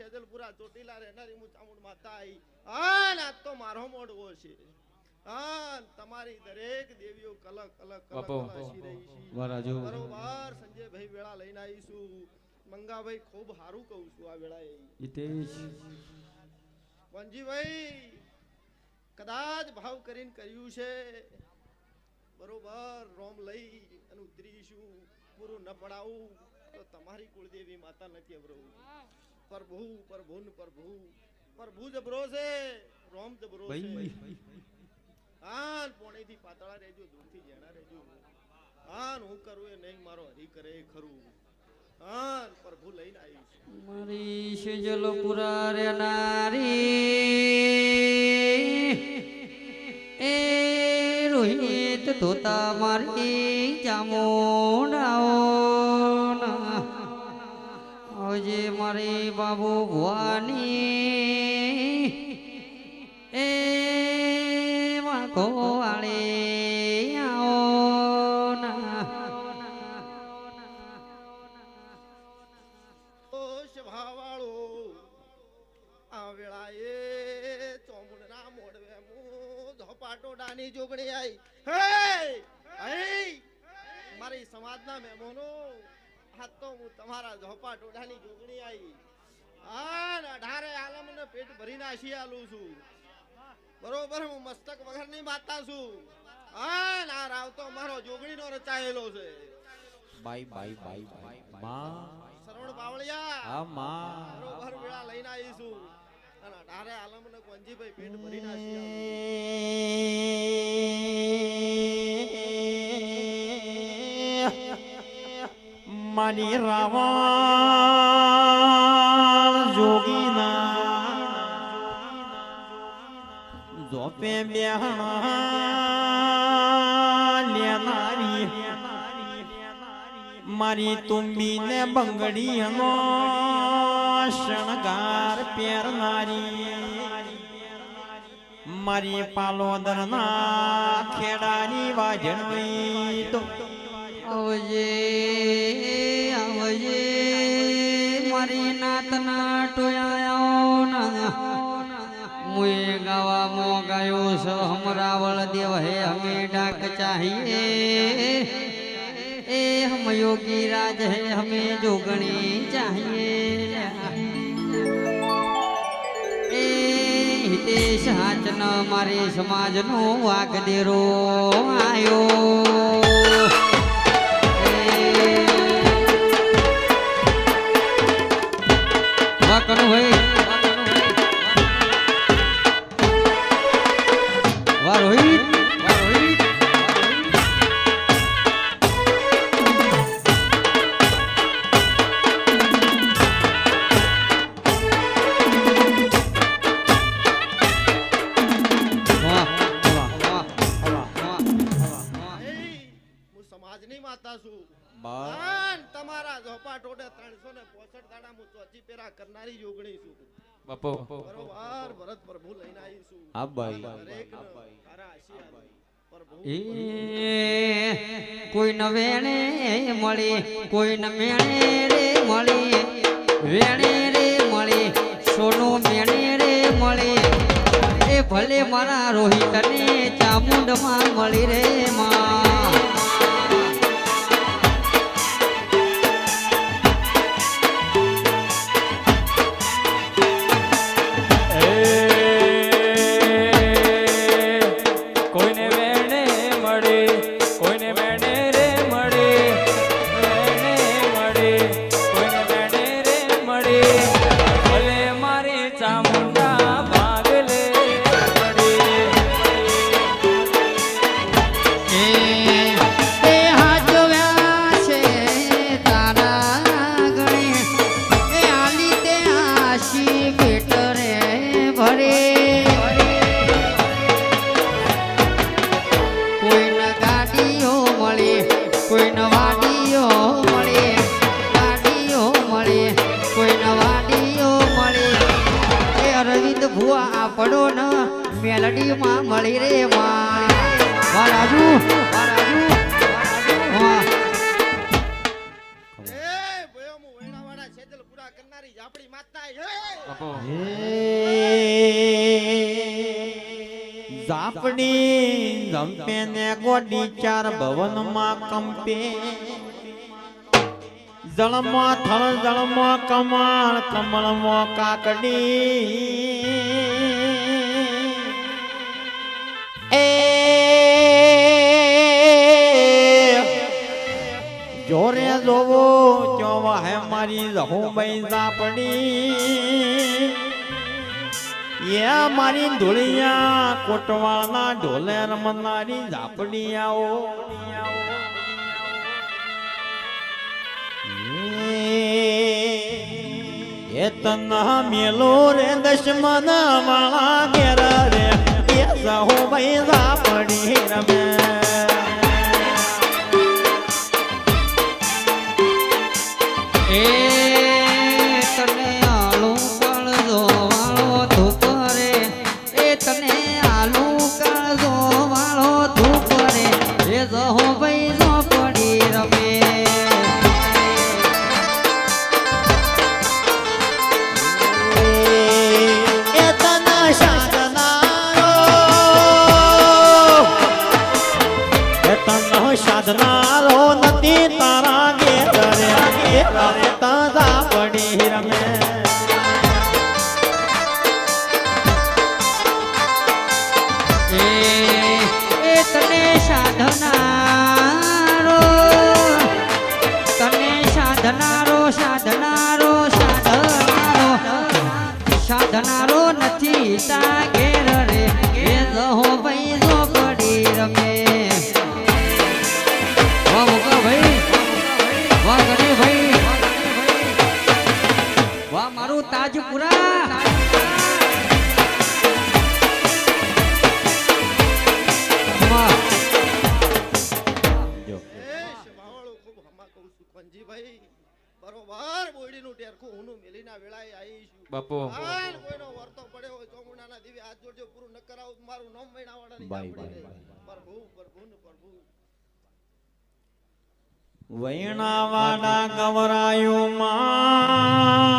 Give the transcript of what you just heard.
શેજલપુરા ચોટીલા રહેનારી હું ચામુંડ માતા હા આજ તો મારો મોડવો છે. હા તમારી દરેક દેવીઓ કલક કલક કલક. કલાશી રહી છે. બરોબર સંજયભાઈ વેળા લઈને આવીશું. મંગાભાઈ ખૂબ સારું કહું છું આ વેળાએ. હિતેશ. વનજીભાઈ કદાચ ભાવ કરીને કર્યું છે. બરોબર રોમ લઈ અને ઉતરીશું. પૂરું ન પડાવું. તો તમારી કુળદેવી માતા નથી અબરો પ્રભુ પ્રભુ પ્રભુ પ્રભુ જબરો છે રોમ જબરો છે. ભાઈ પોણે થી પાતળા રહેજો દૂરથી જેણા રહેજો. હા હું કરું એ નહીં મારો હરી કરે ખરું. હા પ્રભુ લઈને આવીશ. મારી સેજલપુરા રે નારી એ રોહિત ધોતા મારી ચામુંડાઓ મારી બાબુ ભવાની. એ વાળે આવો ના. આ વેળાએ ચોમુંડના મોડવે હું! ધોપાટોડાની જોગણી મારી સમાજના મહેમાનો આ તો હું તમારા ધોપાટોડાની જોગણી આવી. અઢારે આલમને પેટ ભરી નાસી આલું છું. બરોબર હું મસ્તક વગરની માતા છું. હા ના રાવ તો મારો જોગણીનો રચાયેલો છે. બાય બાય બાય બાયમાં. સરવણ બાવળિયા. હા માં. બરોબર વેળા લઈને આવીશું અને અઢારે આલમ ને કોંજીભાઈ પેટ ભરી નાખી મારી રાવણ જોગીના જોપે બેહણા લેનારી. મારી તુંબીને બંગડીનો શણગાર પહેરનારી. મારી પાલોદરના ખેડાની વાજણવી તો. આવજે. ગાવા મો ગાયો સ હમરાવળ દેવ હે હમે ડાક ચાહીએ. એ હમ યોગી રાજ હે હમે જોગણી ચાહીએ. એ હિતેશ હાચન, મારે સમાજનો વાગદેરો આયો. વાહ સમાજની માતા છું તમારા ઝોપા ટોટે ત્રણસો ને પોસઠ દાડા હું ચોચી પેરા કરનારી યોગણી છું બાપો. બરોબર. ભરત પ્રભુ લઈને આવી છું. હા ભાઈ. તારા આશીર્વાદ. કોઈ ન વેણે મળી કોઈ ન મેણે રે મળી વેણે રે મળી સોનું મેણે રે મળી. એ ભલે મારા રોહિતને ચામુંડમાં મળી રે માં. મળે મેલડીમાં મળી રે માં રાજુ જાપ ને ગોડી ચાર ભવનમાં કંપે. જળમાં થળ જળમાં કમળ કમળમાં કાકડી. જોરે જોવો, ચોવા હે મારી રહુભાઈ પડી એ મારી ધૂળિયા કોટવાના ઢોલે રમનારી ઝાપડિયાઓ એ તના મેલો રે દશમના વાળા ઘેરા રે. એ સહો ભાઈ ઝાપડી રમે. જહો ભાઈ બાપો. વર્તો પડ્યો હોય ચોમુંડાના હાથ જોડજો પૂરું ન મારું નામ મૈણાવાળાની બાઈ પ્રભુ પ્રભુ પ્રભુ વૈણાવાડા ગવરાયો માં.